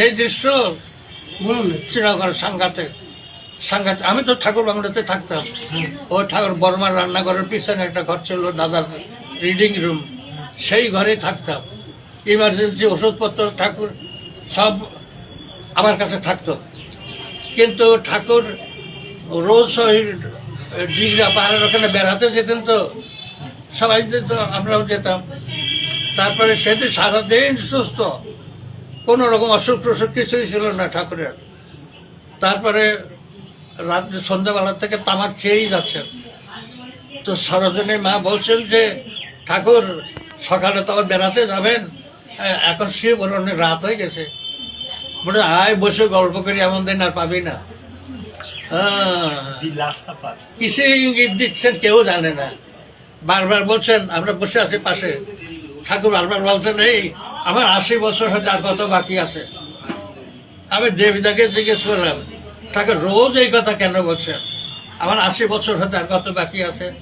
সেই দৃশ্য শ্রীনগর সাংঘাতে সাংঘাতে আমি তো ঠাকুর বাংলাতে থাকতাম। ওই ঠাকুর বর্মার রান্নাঘরের পিছনে একটা ঘর ছিল দাদার রিডিং রুম। সেই ঘরেই থাকতাম। ইমার্জেন্সি ওষুধপত্র ঠাকুর সব আমার কাছে থাকতো। কিন্তু ঠাকুর রোজ ওই ডিগরা পাহাড়ের ওখানে বেড়াতে যেতেন তো সবাই যেত আমরাও যেতাম। তারপরে সেদিন সারাদিন সুস্থ। কোনো রকম অসুখ টসুখ কিছুই ছিল না ঠাকুরের। তারপরে রাত সন্ধ্যাবেলা থেকে তামাক খেয়েই যাচ্ছেন। তো সরোজনী মা বলছেন যে ঠাকুর সকালে তো আবার বেড়াতে যাবেন। এখন শুয়ে বলে অনেক রাত হয়ে গেছে। বলে আয় বসে গল্প করি এমন দিন আর পাবি না। কিসে ইঙ্গিত দিচ্ছেন কেউ জানে না। বারবার বলছেন আমরা বসে আছি পাশে। ঠাকুর বারবার বলছেন এই আমার আশি বছর হয়তো আর কত বাকি আছে? আমি দেবীদাকে জিজ্ঞেস করলাম তাকে রোজ এই কথা কেন বলছেন? আমার আশি বছর হয়তো আর কত বাকি আছে?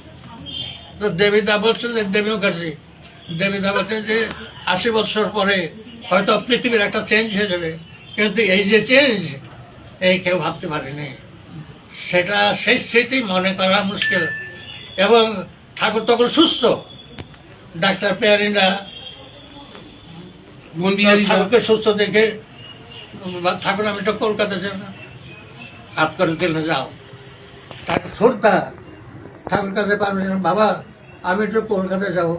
তো দেবীদা বলছেন যে, দেবী মুখার্জি, দেবীদা বলছেন যে, আশি বছর পরে হয়তো পৃথিবীর একটা চেঞ্জ হয়ে যাবে। কিন্তু এই যে চেঞ্জ এই কেউ ভাবতে পারেনি। সেটা সেই স্মৃতি মনে করা মুশকিল। এবং ঠাকুর তখন সুস্থ। ডাক্তার দা। ঠাকুরকে সুস্থ দেখে ঠাকুর আমি তো কলকাতা যাব না। হাত করে দিলে যাও। ঠাকুর শ্রদ্ধা ঠাকুর কাছে পারমিশন বাবা আমি একটু কলকাতায় যাব।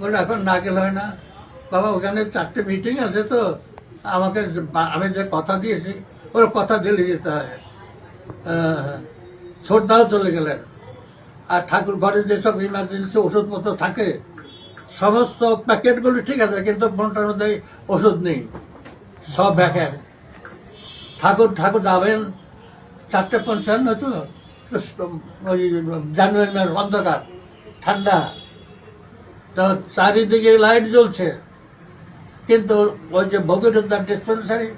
বলে এখন না গেলে হয় না। বাবা ওখানে চারটে মিটিং আছে তো। আমাকে আমি যে কথা দিয়েছি ওর কথা দিলে যেতে হয়। শ্রদ্ধাও চলে গেলেন। আর ঠাকুর ঘরে যেসব ইমার্জেন্সি ওষুধপত্র থাকে সমস্ত প্যাকেটগুলো ঠিক আছে, কিন্তু কোনটার মধ্যে ওষুধ নেই। সব প্যাকেট ঠাকুর ঠাকুর যাবেন। চারটে পঞ্চান্ন তো ওই জানুয়ারি মাস অন্ধকার, ঠান্ডা। তো চারিদিকে লাইট জ্বলছে। কিন্তু ওই যে ভগীরথার ডিসপেন্সারি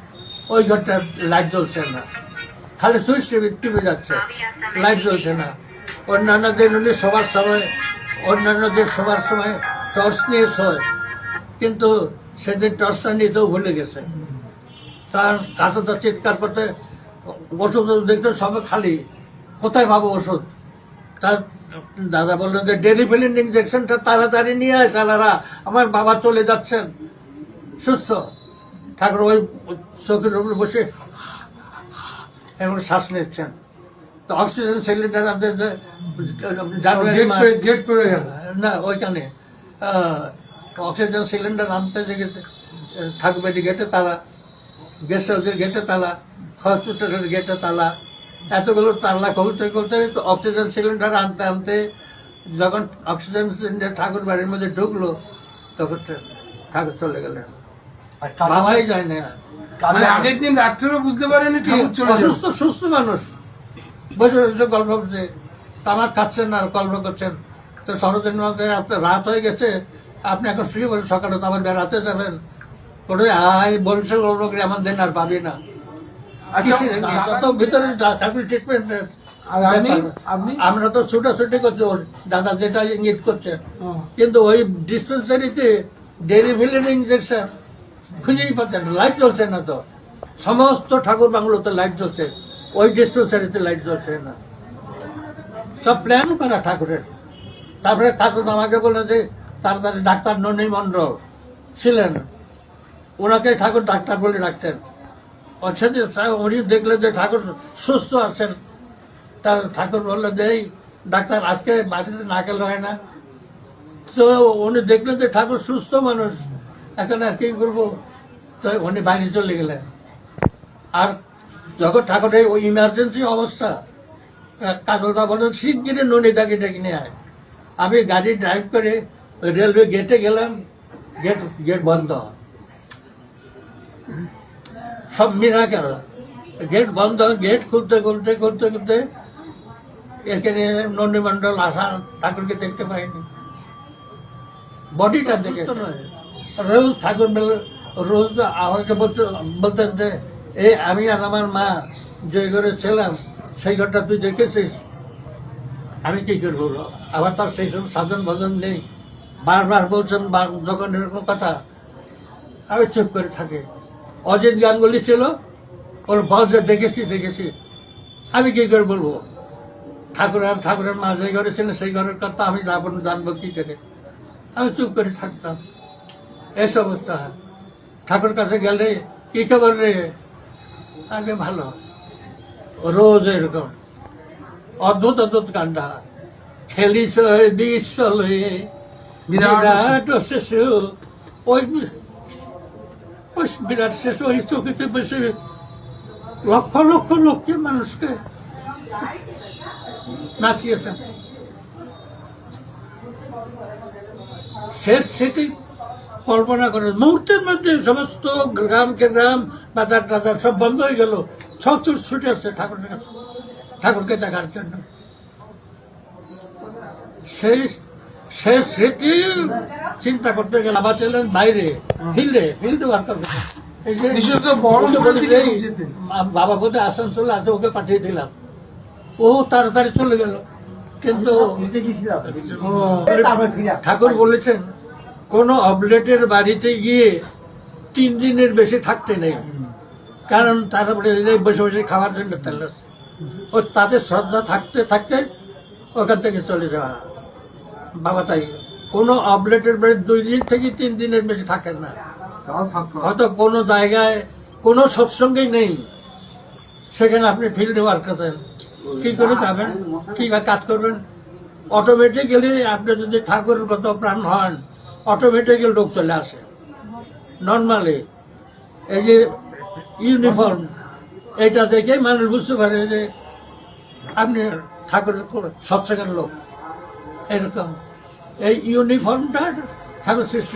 ওই ঘরটা লাইট জ্বলছে না। খালি সুইচ টিভি টিভি যাচ্ছে। লাইট জ্বলছে না। অন্যান্য দিন সবার সময় অন্যান্য দিন সবার সময় টর্চ নিয়ে শোয়। কিন্তু সেদিন টর্চটা নিতেও ভুলে গেছে। তার কাকুটা চিৎকার করতে ওষুধ দেখতে সবে খালি। কোথায় পাবো ওষুধ? তার দাদা বললেন যে ডেরি ফিলিন ইঞ্জেকশনটা তাড়াতাড়ি নিয়ে আয় সালারা। আমার বাবা চলে যাচ্ছেন। সুস্থ? ঠাকুর ওই চোখের উপরে বসে এবং শ্বাস নিচ্ছেন। তো অক্সিজেন সিলিন্ডার আমাদের জানুয়ারি গেট গেল। না ওইখানে। অক্সিজেন সিলিন্ডার আনতে যে গেছে ঠাকুরবাড়ি গেটে তালা গেস্ট হাউসের গেটে তালা হসপিটালের গেটে তালা এতগুলো তালা খুলতে খুলতে তো অক্সিজেন সিলিন্ডার আনতে আনতে যখন অক্সিজেন সিলিন্ডার ঠাকুর বাড়ির মধ্যে ঢুকলো তখন ঠাকুর চলে গেলেন। বাবাই যায় না। মানে আগের দিন রাত্রে বুঝতে পারেনি। অসুস্থ সুস্থ মানুষ। বসে বসে গল্প করছে তামাক খাচ্ছেন আর গল্প করছেন। তো সরোজেন রাত হয়ে গেছে। আপনি এখন শুয়ে বসে সকালে তো আবার বেড়াতে যাবেন। ওটা আয় বলছে আমার দিন আর পাবি না। আচ্ছা, ভিতরে ট্রিটমেন্ট আমরা তো ছুটাছুটি করছি ওর দাদা যেটা ইঙ্গিত করছে। কিন্তু ওই ডিসপেন্সারিতে ডেরি ভিলেন ইঞ্জেকশন খুঁজেই পাচ্ছেন লাইট জ্বলছে না তো। সমস্ত ঠাকুর বাংলোতে লাইট জ্বলছে ওই ডিসপেন্সারিতে লাইট জ্বলছে না। সব প্ল্যান করা ঠাকুরের। তারপরে ঠাকুর আমাকে বললেন যে, তাড়াতাড়ি ডাক্তার ননী মণ্ডল ছিলেন। ওনাকে ঠাকুর ডাক্তার বলে ডাকতেন। অর্থাৎ উনি দেখলেন যে ঠাকুর সুস্থ আছেন। তার ঠাকুর বললেন যে, এই ডাক্তার, আজকে বাড়িতে না গেলে হয় না। তো উনি দেখলেন যে ঠাকুর সুস্থ মানুষ। এখন আর কি করব? তো উনি বাইরে চলে গেলেন। আর যখন ঠাকুরের ওই ইমার্জেন্সি অবস্থা, কাজলদা বলেন শিগগিরি ননিদাকে ডেকে নিয়ে আয়। আমি গাড়ি ড্রাইভ করে ওই রেলওয়ে গেটে গেলাম গেট গেট বন্ধ। সব মিরা কেন গেট বন্ধ গেট খুলতে খুলতে খুলতে খুলতে এখানে নন্দীমণ্ডল আসা ঠাকুরকে দেখতে পাইনি। বডিটা দেখে রোজ ঠাকুর মেলে রোজ আমাকে বলতে বলতেন যে এই আমি আর আমার মা যে ঘরে ছিলাম সেই ঘরটা তুই দেখেছিস? আমি কি করব? আবার তার সেই সব সাধন ভজন নেই। বারবার বলছেন যখন এরকম কথা, আমি চুপ করে থাকি। অজিত গাঙ্গুলি ছিল, ওর বলছে দেখেছি দেখেছি। আমি কি করে বলব? ঠাকুর আর ঠাকুরের মা যে ঘরে ছিলেন, সেই ঘরের কথা আমি যাব জানব কি করে? আমি চুপ করে থাকতাম। এস অবস্থা। ঠাকুর কাছে গেলে কি খবর রে? আগে ভালো। রোজ এরকম। অদ্ভুত অদ্ভুত কাণ্ডা খেলিস বিশ লয়ে বিরাট শিশু ওই ওই বিরাট শিশু ওই চকিতে বসে লক্ষ লক্ষ লক্ষ মানুষকে নাচিয়েছেন। শেষ স্মৃতি কল্পনা করে। মুহূর্তের মধ্যে সমস্ত গ্রামকে গ্রাম বাজার টাজার সব বন্ধ হয়ে গেল। সব ছুটে আসছে ঠাকুরের কাছে। ঠাকুরকে দেখার জন্য। সেই শেষ স্মৃতি চিন্তা করতে গেলে বাবা ছিলেন বাইরে ফিল্ডে ফিল্ডে যেতেন। মা- বাবা বোধহয় আসানসোল আছে ওকে পাঠিয়ে দিলাম। ও তাড়াতাড়ি চলে গেল। কিন্তু ঠাকুর বলেছেন কোন অবলেটের বাড়িতে গিয়ে তিন দিনের বেশি থাকতে নেই। কারণ তারপরে বসে বসে খাওয়ার জন্য তেল ও তাদের শ্রদ্ধা থাকতে থাকতে ওখান থেকে চলে যাওয়া। বাবা তাই কোনো অবলেটের বাড়ি দুই দিন থেকে তিন দিনের বেশি থাকেন না। হয়তো কোনো জায়গায় কোনো সৎসঙ্গেই নেই। সেখানে আপনি ফিল্ডে ওয়ার্ক করেন কী করে যাবেন? কি বা কাজ করবেন? অটোমেটিক্যালি আপনি যদি ঠাকুরের কত প্রাণ হন অটোমেটিক্যালি লোক চলে আসে। নর্মালি এই যে ইউনিফর্ম এটা দেখে মানুষ বুঝতে পারে যে আপনি ঠাকুরের সৎসঙ্গের লোক। এরকম। এই ইউনিফর্মটা ঠাকুর সৃষ্টি